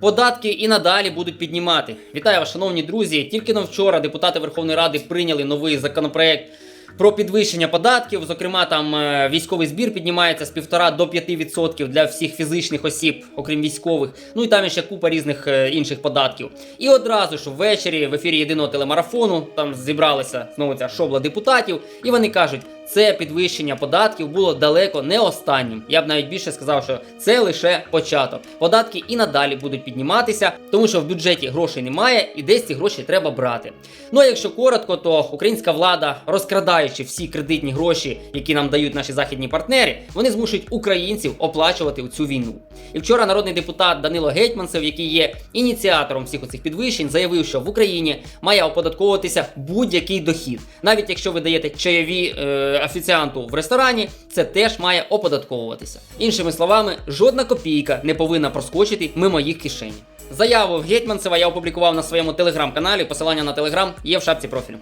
Податки і надалі будуть піднімати. Вітаю вас, шановні друзі. Тільки на вчора депутати Верховної Ради прийняли новий законопроект про підвищення податків. Зокрема, там е, військовий збір піднімається з 1,5 до 5% для всіх фізичних осіб, окрім військових. Ну і там ще купа різних е, інших податків. І одразу ж ввечері в ефірі єдиного телемарафону там зібралася знову ця шобла депутатів, і вони кажуть. Це підвищення податків було далеко не останнім. Я б навіть більше сказав, що це лише початок. Податки і надалі будуть підніматися, тому що в бюджеті грошей немає, і десь ці гроші треба брати. Ну а якщо коротко, то українська влада, розкрадаючи всі кредитні гроші, які нам дають наші західні партнери, вони змушують українців оплачувати цю війну. І вчора народний депутат Данило Гетьманцев, який є ініціатором всіх оцих підвищень, заявив, що в Україні має оподатковуватися будь-який дохід, навіть якщо ви даєте чайові е, офіціанту в ресторані, це теж має оподатковуватися. Іншими словами, жодна копійка не повинна проскочити мимо їх кишені. Заяву Гетьманцева я опублікував на своєму телеграм-каналі. Посилання на телеграм є в шапці профілю.